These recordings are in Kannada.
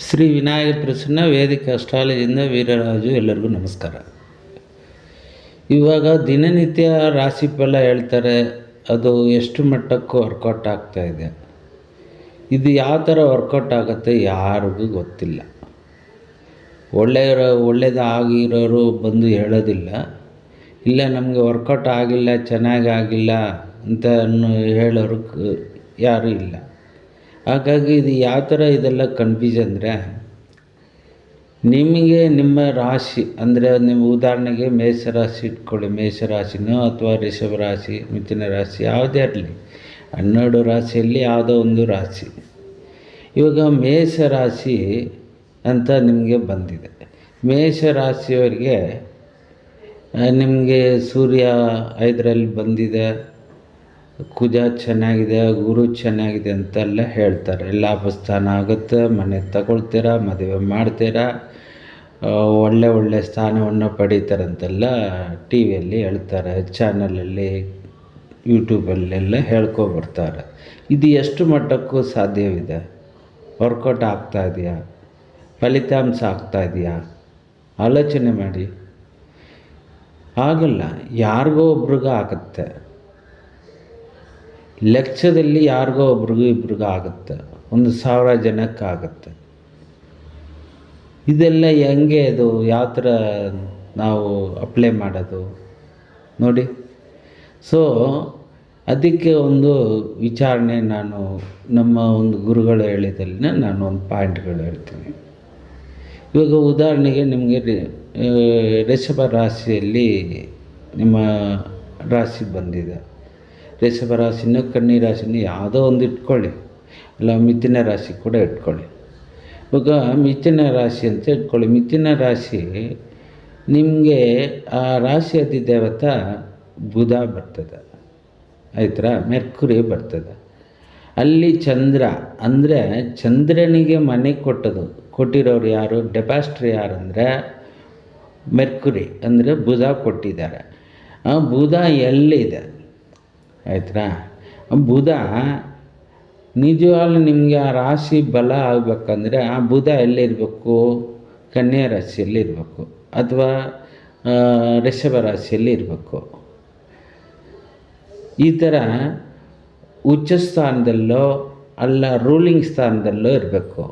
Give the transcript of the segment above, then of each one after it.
ಶ್ರೀ ವಿನಾಯಕ ಪ್ರಸನ್ನ ವೇದಿಕ ಅಸ್ಟ್ರಾಲಜಿಯಿಂದ ವೀರರಾಜು ಎಲ್ಲರಿಗೂ ನಮಸ್ಕಾರ. ಇವಾಗ ದಿನನಿತ್ಯ ರಾಶಿ ಫಲ ಹೇಳ್ತಾರೆ, ಅದು ಎಷ್ಟು ಮಟ್ಟಕ್ಕೂ ವರ್ಕೌಟ್ ಆಗ್ತಾ ಇದೆ. ಇದು ಯಾವ ಥರ ವರ್ಕೌಟ್ ಆಗುತ್ತೆ ಯಾರಿಗೂ ಗೊತ್ತಿಲ್ಲ. ಒಳ್ಳೆಯವರು, ಒಳ್ಳೇದಾಗಿರೋರು ಬಂದು ಹೇಳೋದಿಲ್ಲ. ಇಲ್ಲ, ನಮಗೆ ವರ್ಕೌಟ್ ಆಗಿಲ್ಲ, ಚೆನ್ನಾಗಿ ಆಗಿಲ್ಲ ಅಂತ ಹೇಳೋರು ಯಾರೂ ಇಲ್ಲ. ಹಾಗಾಗಿ ಇದು ಯಾವ ಥರ ಇದೆಲ್ಲ ಕನ್ಫ್ಯೂಸ್ ಅಂದರೆ, ನಿಮಗೆ ನಿಮ್ಮ ರಾಶಿ, ಅಂದರೆ ನಿಮ್ಮ ಉದಾಹರಣೆಗೆ ಮೇಷರಾಶಿ ಇಟ್ಕೊಳ್ಳಿ, ಮೇಷರಾಶಿನೋ ಅಥವಾ ರಿಷಭ ರಾಶಿ ಮಿಥುನ ರಾಶಿ, ಯಾವುದೇ ಇರಲಿ, ಹನ್ನೆರಡು ರಾಶಿಯಲ್ಲಿ ಯಾವುದೋ ಒಂದು ರಾಶಿ. ಇವಾಗ ಮೇಷರಾಶಿ ಅಂತ ನಿಮಗೆ ಬಂದಿದೆ. ಮೇಷರಾಶಿಯವರಿಗೆ ನಿಮಗೆ ಸೂರ್ಯ ಐದರಲ್ಲಿ ಬಂದಿದೆ ಕುಜ ಚೆನ್ನಾಗಿದೆ, ಗುರು ಚೆನ್ನಾಗಿದೆ ಅಂತೆಲ್ಲ ಹೇಳ್ತಾರೆ. ಲಾಭಸ್ಥಾನ ಆಗುತ್ತೆ, ಮನೆ ತಗೊಳ್ತೀರಾ, ಮದುವೆ ಮಾಡ್ತೀರಾ ಒಳ್ಳೆ ಒಳ್ಳೆ ಸ್ಥಾನವನ್ನು ಪಡೀತಾರಂತೆಲ್ಲ ಟಿ ವಿಯಲ್ಲಿ ಹೇಳ್ತಾರೆ, ಚಾನಲಲ್ಲಿ, ಯೂಟ್ಯೂಬಲ್ಲೆಲ್ಲ ಹೇಳ್ಕೊಬರ್ತಾರೆ ಇದು ಎಷ್ಟು ಮಟ್ಟಕ್ಕೂ ಸಾಧ್ಯವಿದೆ? ವರ್ಕೌಟ್ ಆಗ್ತಾ ಇದೆಯಾ? ಫಲಿತಾಂಶ ಆಗ್ತಾ ಇದೆಯಾ? ಆಲೋಚನೆ ಮಾಡಿ. ಆಗಲ್ಲ ಯಾರಿಗೋ ಒಬ್ರಿಗೂ ಆಗುತ್ತೆ. ಲಕ್ಷದಲ್ಲಿ ಯಾರಿಗೋ ಒಬ್ರಿಗೂ ಇಬ್ರಿಗೂ ಆಗುತ್ತೆ. ಒಂದು ಸಾವಿರ ಜನಕ್ಕೆ ಇದೆಲ್ಲ ಹೆಂಗೆ ಅದು? ಯಾವ ಥರ ನಾವು ಅಪ್ಲೈ ಮಾಡೋದು? ನೋಡಿ. ಸೊ ಅದಕ್ಕೆ ಒಂದು ವಿಚಾರಣೆ ನಾನು ನಮ್ಮ ಒಂದು ಗುರುಗಳು ಹೇಳಿದಲ್ಲಿ ನಾನು ಒಂದು ಪಾಯಿಂಟ್ಗಳು ಹೇಳ್ತೀನಿ. ಇವಾಗ ಉದಾಹರಣೆಗೆ ನಿಮಗೆ ರಿಷಭ ರಾಶಿಯಲ್ಲಿ ನಿಮ್ಮ ರಾಶಿ ಬಂದಿದೆ. ರಿಷಭ ರಾಶಿನೋ ಕನ್ನಿ ರಾಶಿನೋ ಯಾವುದೋ ಒಂದು ಇಟ್ಕೊಳ್ಳಿ. ಇಲ್ಲ ಮಿಥುನ ರಾಶಿ ಕೂಡ ಇಟ್ಕೊಳ್ಳಿ. ಇವಾಗ ಮಿಥುನ ರಾಶಿ ಅಂತ ಇಟ್ಕೊಳ್ಳಿ. ಮಿಥುನ ರಾಶಿ ನಿಮಗೆ ಆ ರಾಶಿ ಅಧಿದೇವತ ಬುಧ ಬರ್ತದೆ. ಆಯ್ತಾ ಮೆರ್ಕುರಿ ಬರ್ತದೆ. ಅಲ್ಲಿ ಚಂದ್ರ, ಅಂದರೆ ಚಂದ್ರನಿಗೆ ಮನೆ ಕೊಟ್ಟದು. ಕೊಟ್ಟಿರೋರು ಯಾರು? ಡೆಪಾಸ್ಟ್ರ್ ಯಾರಂದರೆ? ಮೆರ್ಕುರಿ, ಅಂದರೆ ಬುಧ ಕೊಟ್ಟಿದ್ದಾರೆ. ಆ ಬುಧ ಎಲ್ಲಿದೆ? ಆಯ್ತಾ ಬುಧ, ನಿಜವಾಗ್ಲೂ ನಿಮಗೆ ಆ ರಾಶಿ ಬಲ ಆಗಬೇಕಂದ್ರೆ ಆ ಬುಧ ಎಲ್ಲಿರಬೇಕು? ಕನ್ಯಾ ರಾಶಿಯಲ್ಲಿ ಇರಬೇಕು ಅಥವಾ ಋಷಭ ರಾಶಿಯಲ್ಲಿ ಇರಬೇಕು ಈ ಥರ ಉಚ್ಚ ಸ್ಥಾನದಲ್ಲೋ ಅಲ್ಲ ರೂಲಿಂಗ್ ಸ್ಥಾನದಲ್ಲೋ ಇರಬೇಕು.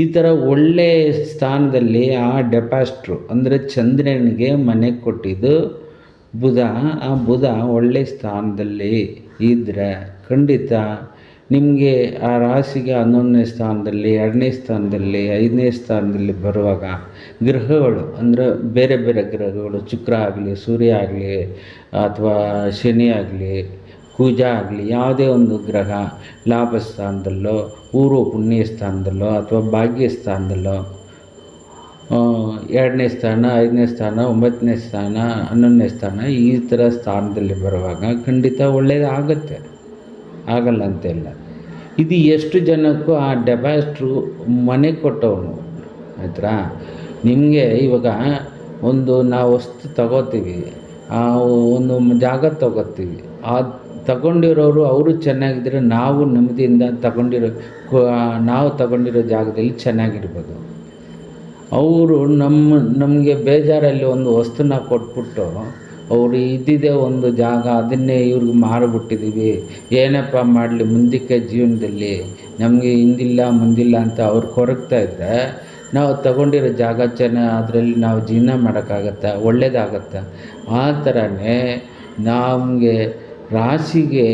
ಈ ಥರ ಒಳ್ಳೆಯ ಸ್ಥಾನದಲ್ಲಿ ಆ ಡೆಪಾಸ್ಟ್ರು ಅಂದರೆ ಚಂದ್ರನಿಗೆ ಮನೆ ಕೊಟ್ಟಿದ್ದು ಬುಧ, ಆ ಬುಧ ಒಳ್ಳೆ ಸ್ಥಾನದಲ್ಲಿ ಇದ್ದರೆ ಖಂಡಿತ ನಿಮಗೆ ಆ ರಾಶಿಗೆ ಹನ್ನೊಂದನೇ ಸ್ಥಾನದಲ್ಲಿ, ಎರಡನೇ ಸ್ಥಾನದಲ್ಲಿ, ಐದನೇ ಸ್ಥಾನದಲ್ಲಿ ಬರುವಾಗ ಗ್ರಹಗಳು, ಅಂದರೆ ಬೇರೆ ಬೇರೆ ಗ್ರಹಗಳು, ಶುಕ್ರ ಆಗಲಿ, ಸೂರ್ಯ ಆಗಲಿ, ಅಥವಾ ಶನಿ ಆಗಲಿ, ಕುಜ ಆಗಲಿ, ಯಾವುದೇ ಒಂದು ಗ್ರಹ ಲಾಭ ಸ್ಥಾನದಲ್ಲೋ ಪೂರ್ವ ಪುಣ್ಯ ಸ್ಥಾನದಲ್ಲೋ ಅಥವಾ ಭಾಗ್ಯ ಸ್ಥಾನದಲ್ಲೋ ಎರಡನೇ ಸ್ಥಾನ, ಐದನೇ ಸ್ಥಾನ, ಒಂಬತ್ತನೇ ಸ್ಥಾನ, ಹನ್ನೊಂದನೇ ಸ್ಥಾನ ಈ ಥರ ಸ್ಥಾನದಲ್ಲಿ ಬರುವಾಗ ಖಂಡಿತ ಒಳ್ಳೆಯದಾಗತ್ತೆ ಆಗಲ್ಲ ಅಂತಿಲ್ಲ ಇದು ಎಷ್ಟು ಜನಕ್ಕೂ ಆ ಡೆಪಾಸ್ಟ್ರು ಮನೆ ಕೊಟ್ಟವನು. ಆಯ್ತಾ ನಿಮಗೆ ಇವಾಗ ಒಂದು ನಾವು ವಸ್ತು ತಗೋತೀವಿ ಒಂದು ಜಾಗ ತಗೋತೀವಿ ಆ ತಗೊಂಡಿರೋರು ಅವರು ಚೆನ್ನಾಗಿದ್ದರೆ ನಾವು ನೆಮ್ಮದಿಯಿಂದ ತಗೊಂಡಿರೋ ನಾವು ತಗೊಂಡಿರೋ ಜಾಗದಲ್ಲಿ ಚೆನ್ನಾಗಿರ್ಬೋದು. ಅವರು ನಮ್ಮ, ನಮಗೆ ಬೇಜಾರಲ್ಲಿ ಒಂದು ವಸ್ತುನ ಕೊಟ್ಬಿಟ್ಟು ಅವರು ಇದ್ದಿದ್ದೇ ಒಂದು ಜಾಗ, ಅದನ್ನೇ ಇವ್ರಿಗೆ ಮಾರಿಬಿಟ್ಟಿದ್ದೀವಿ ಏನಪ್ಪ ಮಾಡಲಿ ಮುಂದಕ್ಕೆ ಜೀವನದಲ್ಲಿ? ನಮಗೆ ಹಿಂದಿಲ್ಲ, ಮುಂದಿಲ್ಲ ಅಂತ ಅವ್ರು ಕೊರಗ್ತಾ ಇದ್ದರೆ ನಾವು ತಗೊಂಡಿರೋ ಜಾಗ ಚೆನ್ನಾಗಿ ಅದರಲ್ಲಿ ನಾವು ಜೀವನ ಮಾಡೋಕ್ಕಾಗತ್ತಾ? ಒಳ್ಳೆಯದಾಗತ್ತೆ ಆ ಥರನೇ ನಮಗೆ ರಾಶಿಗೆ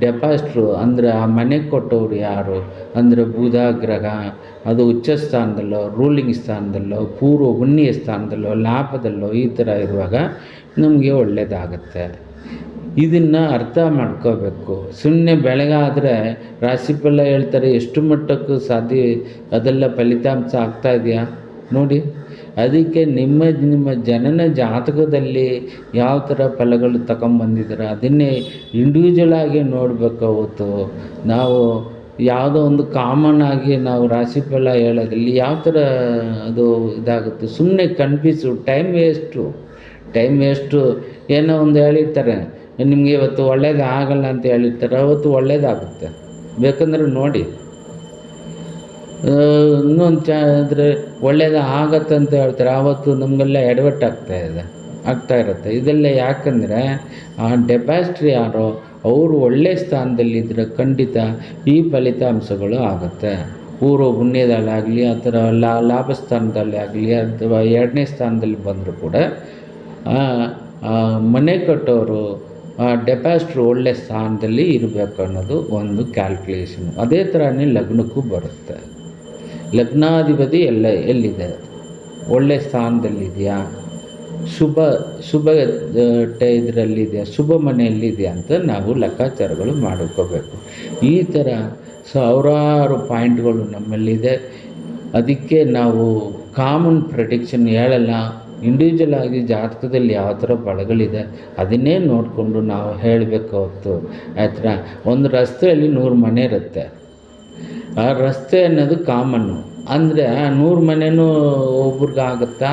ಡೆಪಾಸ್ಟ್ರು ಅಂದರೆ ಆ ಮನೆ ಕೊಟ್ಟವ್ರು ಯಾರು? ಅಂದರೆ ಬುಧ ಗ್ರಹ ಅದು ಉಚ್ಚ ಸ್ಥಾನದಲ್ಲೋ ರೂಲಿಂಗ್ ಸ್ಥಾನದಲ್ಲೋ, ಪೂರ್ವ ಪುಣ್ಯ ಸ್ಥಾನದಲ್ಲೋ, ಲಾಭದಲ್ಲೋ ಈ ಥರ ಇರುವಾಗ ನಮಗೆ ಒಳ್ಳೆಯದಾಗತ್ತೆ ಇದನ್ನು ಅರ್ಥ ಮಾಡ್ಕೋಬೇಕು. ಸುಮ್ಮನೆ ಬೆಳಗಾದರೆ ರಾಶಿಫಲ ಹೇಳ್ತಾರೆ, ಎಷ್ಟು ಮಟ್ಟಕ್ಕೂ ಸಾಧ್ಯ, ಅದೆಲ್ಲ ಫಲಿತಾಂಶ ಆಗ್ತಾ ಇದೆಯಾ? ನೋಡಿ. ಅದಕ್ಕೆ ನಿಮ್ಮ ನಿಮ್ಮ ಜನನ ಜಾತಕದಲ್ಲಿ ಯಾವ ಥರ ಫಲಗಳು ತಗೊಂಬಂದಿದ್ದಾರೆ ಅದನ್ನೇ ಇಂಡಿವಿಜುವಲ್ ಆಗಿ ನೋಡಬೇಕು ಹೊತ್ತು ನಾವು ಯಾವುದೋ ಒಂದು ಕಾಮನ್ ಆಗಿ ನಾವು ರಾಶಿ ಫಲ ಹೇಳೋದ್ರಲ್ಲಿ ಯಾವ ಥರ ಅದು ಇದಾಗುತ್ತೆ? ಸುಮ್ಮನೆ confuse time waste time waste ಏನೋ ಒಂದು ಹೇಳಿರ್ತಾರೆ. ನಿಮಗೆ ಇವತ್ತು ಒಳ್ಳೇದು ಆಗಲ್ಲ ಅಂತ ಹೇಳಿರ್ತಾರೆ. ಅವತ್ತು ಒಳ್ಳೇದಾಗುತ್ತೆ. ಬೇಕಂದ್ರೆ ನೋಡಿ. ಇನ್ನೊಂದು ಚ ಅಂದರೆ ಆಗತ್ತೆ ಅಂತ ಹೇಳ್ತಾರೆ. ಆವತ್ತು ನಮಗೆಲ್ಲ ಎಡವಟ್ಟು ಆಗ್ತಾ ಇದೆ. ಆಗ್ತಾ ಇರುತ್ತೆ. ಇದೆಲ್ಲ ಯಾಕಂದರೆ ಆ ಡೆಪಾಸಿಟ್ರಿ ಯಾರೋ ಅವರು ಒಳ್ಳೆ ಸ್ಥಾನದಲ್ಲಿದ್ದರೆ ಖಂಡಿತ ಈ ಫಲಿತಾಂಶಗಳು ಆಗುತ್ತೆ. ಊರು ಪುಣ್ಯದಲ್ಲಾಗಲಿ ಆ ಥರ ಲಾ ಲಾಭ ಸ್ಥಾನದಲ್ಲಿ ಆಗಲಿ, ಅಥವಾ ಎರಡನೇ ಸ್ಥಾನದಲ್ಲಿ ಬಂದರೂ ಕೂಡ ಮನೆ ಕಟ್ಟೋರು ಡೆಪಾಸಿಟ್ರು ಒಳ್ಳೆ ಸ್ಥಾನದಲ್ಲಿ ಇರಬೇಕು ಅನ್ನೋದು ಒಂದು ಕ್ಯಾಲ್ಕುಲೇಷನ್ ಅದೇ ಥರನೇ ಲಗ್ನಕ್ಕೂ ಬರುತ್ತೆ. ಲಗ್ನಾಧಿಪತಿ ಎಲ್ಲ ಎಲ್ಲಿದೆ? ಒಳ್ಳೆ ಸ್ಥಾನದಲ್ಲಿದೆಯಾ? ಶುಭ ಶುಭ ಇದರಲ್ಲಿದೆಯಾ? ಶುಭ ಮನೆಯಲ್ಲಿದೆಯಾ ಅಂತ ನಾವು ಲೆಕ್ಕಾಚಾರಗಳು ಮಾಡ್ಕೋಬೇಕು. ಈ ಥರ ಸಾವಿರಾರು ಪಾಯಿಂಟ್ಗಳು ನಮ್ಮಲ್ಲಿದೆ. ಅದಕ್ಕೆ ನಾವು ಕಾಮನ್ ಪ್ರೆಡಿಕ್ಷನ್ ಹೇಳಲ್ಲ. ಇಂಡಿವಿಜುವಲ್ ಆಗಿ ಜಾತಕದಲ್ಲಿ ಯಾವ ಥರ ಬಲಗಳಿದೆ ಅದನ್ನೇ ನೋಡಿಕೊಂಡು ನಾವು ಹೇಳಬೇಕು ಆ ಥರ ಒಂದು ರಸ್ತೆಯಲ್ಲಿ ನೂರು ಮನೆ ಇರುತ್ತೆ. ಆ ರಸ್ತೆ ಅನ್ನೋದು ಕಾಮನ್ನು. ಅಂದರೆ ಆ ನೂರು ಮನೆಯೂ ಒಬ್ರಿಗಾಗುತ್ತಾ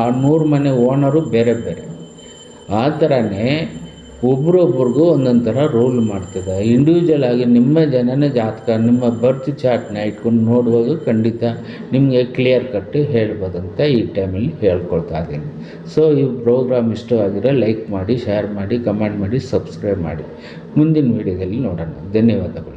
ಆ ನೂರು ಮನೆ ಓನರು ಬೇರೆ ಬೇರೆ. ಆ ಥರನೇ ಒಬ್ರೊಬ್ರಿಗೂ ಒಂದೊಂದು ಥರ ರೂಲ್ ಮಾಡ್ತದೆ. ಇಂಡಿವಿಜುವಲ್ ಆಗಿ ನಿಮ್ಮ ಜನನ ಜಾತಕ, ನಿಮ್ಮ ಬರ್ತ್ ಚಾರ್ಟ್ನ ಇಟ್ಕೊಂಡು ನೋಡುವಾಗ ಖಂಡಿತ ನಿಮಗೆ ಕ್ಲಿಯರ್ ಕಟ್ ಹೇಳ್ಬೋದಂತ ಈ ಟೈಮಲ್ಲಿ ಹೇಳ್ಕೊಳ್ತಾ ಇದ್ದೀನಿ. ಸೊ ಈ ಪ್ರೋಗ್ರಾಮ್ ಇಷ್ಟವಾಗಿರೋ ಲೈಕ್ ಮಾಡಿ ಶೇರ್ ಮಾಡಿ ಕಮೆಂಟ್ ಮಾಡಿ ಸಬ್ಸ್ಕ್ರೈಬ್ ಮಾಡಿ. ಮುಂದಿನ ವೀಡಿಯೋದಲ್ಲಿ ನೋಡೋಣ. ಧನ್ಯವಾದಗಳು.